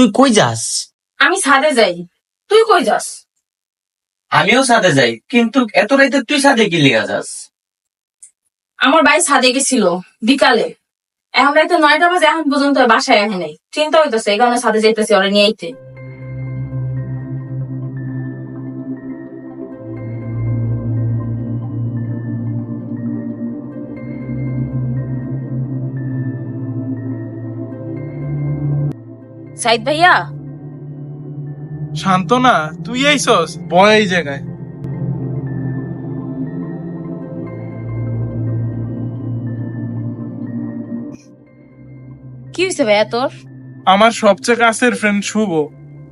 তুই কই যাস? আমি ছাদে যাই। তুই কই যাস? আমিও সাদে যাই কিন্তু এত রাইতে তুই সাদে কি লিগা যাস? আমার ভাই ছাদে গেছিল বিকালে। এখন রাইতে নয়টা বাজে এখন পর্যন্ত বাসায় আহে নাই। চিন্তা হইতেছে এই সাদে ছাদে যাইতেছি ওরা নিয়ে আইতে। সাইদ ভাইয়া? শান্তনা তুই এইছস বয় এই জায়গায়। কি হয়েছে ভাইয়া তোর? আমার সবচেয়ে কাছের ফ্রেন্ড শুভ।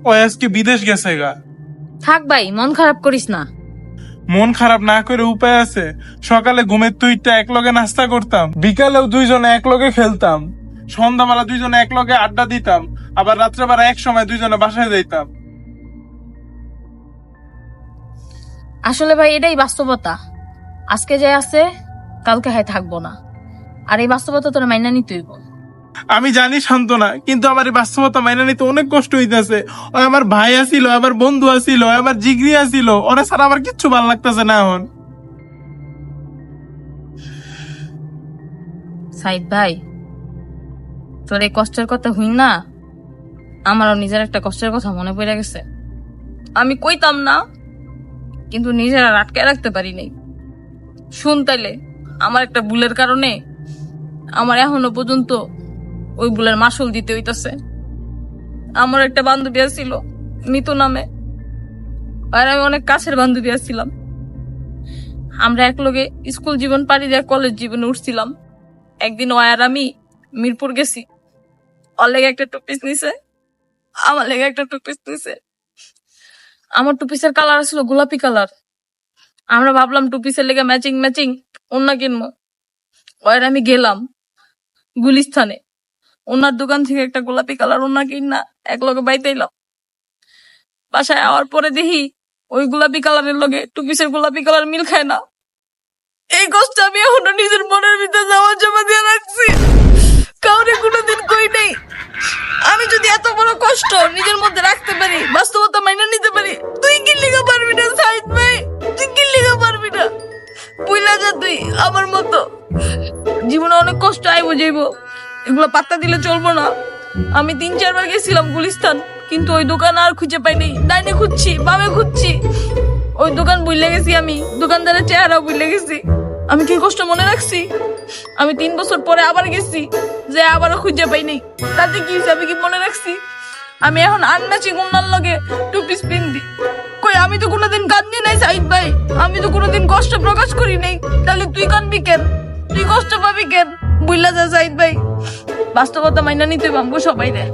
ও আজকে বিদেশ গেছে গা। থাক ভাই মন খারাপ করিস না। মন খারাপ না করে উপায় আছে। সকালে ঘুমের তুইটা এক লগে নাস্তা করতাম। বিকালেও দুইজনে একলগে খেলতাম। সন্ধ্যাবেলা দুইজনে এক লগে আড্ডা দিতাম আবার রাত্রেবেলা এক সময় দুইজনে বাসায় যাইতাম। আসলে ভাই এটাই বাস্তবতা। আজকে যে আছে কালকে হয় থাকব না। আর এই বাস্তবতা তোর মাইনা নিতেই আমি জানি শান্তনা কিন্তু আমার এই বাস্তবতা মাইনা নিতে অনেক কষ্ট হইতেছে। ও আমার ভাই আসিল আমার বন্ধু আসিল আমার জিগরি আসিল ওরা ছাড়া আমার কিচ্ছু ভালো লাগতেছে না এখন। সাইদ ভাই তোর এই কষ্টের কথা হই না? আমারও নিজের একটা কষ্টের কথা মনে পড়ে গেছে। আমি কইতাম না, কিন্তু নিজের আটকে রাখতে পারি নাই। শুন তাইলে, আমার একটা ভুলের কারণে আমার এখনও পর্যন্ত ওই ভুলের মাসুল দিতে হইতাছে। আমার একটা বান্ধবী ছিল মিতু নামে। আর আমি অনেক কাছের বান্ধবী ছিলাম আমরা একলগে স্কুল জীবন পাড়ি দিয়ে কলেজ জীবনে উঠছিলাম। একদিন ও আর আমি মিরপুর গেছি। ওর লেগে একটা টুপিস নিছে, আমার লেগে একটা টুপিস নিছে। আমার টুপিসের কালার ছিল গোলাপি কালার আমরা ভাবলাম টুপিসের লেগে ম্যাচিং ম্যাচিং অন্য কিনবো। ওর আমি গেলাম গুলিস্থানে ওনার দোকান থেকে একটা গোলাপি কালার ওনা কিনা, এক লগে বাইতে এলাম। বাসায় আওয়ার পরে দেখি ওই গোলাপি কালারের লগে টুপিসের গোলাপি কালার মিল খায় না। এই কষ্ট আমি এখনও নিজের মনের ভিতরে যাওয়া জমা দিয়ে রাখছি কাউরে কোনোদিন কই নেই আমি যদি এত বড় কষ্ট নিজের মধ্যে রাখতে পারি, বাস্তবতা মাইনা নিতে পারি। তুই কি লিখা পারবি না, সাইদ ভাই? তুই কি লিখা পারবি না? বুঝলা যা তুই, আমার মতো। জীবনে অনেক কষ্ট আইবো যাইবো। এগুলো পাত্তা দিলে চলবো না। আমি তিন, চারবার গেছিলাম গুলিস্তান, কিন্তু ওই দোকান আর খুঁজে পাইনি ডাইনে খুঁজছি, বামে খুঁজছি। ওই দোকান বুঝলে গেছি আমি, দোকানদারের চেহারাও বুঝলে গেছি। আমি কি কষ্ট মনে রাখছি? আমি তিন বছর পরে আবার গেছি। যে আবারও খুঁজে পাইনি। তাতে কি হিসাবে কি মনে রাখছি? আমি এখন আন্নাচি গুন্নার লগে টু পিস পিন্দি কই, আমি তো কোনোদিন কান্দি নাই সাইদ ভাই। আমি তো কোনোদিন কষ্ট প্রকাশ করি নাই। তাহলে তুই কানবি কেন? তুই কষ্ট পাবি কেন? বুঝলা যা সাইদ ভাই। বাস্তবতা মাইনা নিতে পারব সবাই রে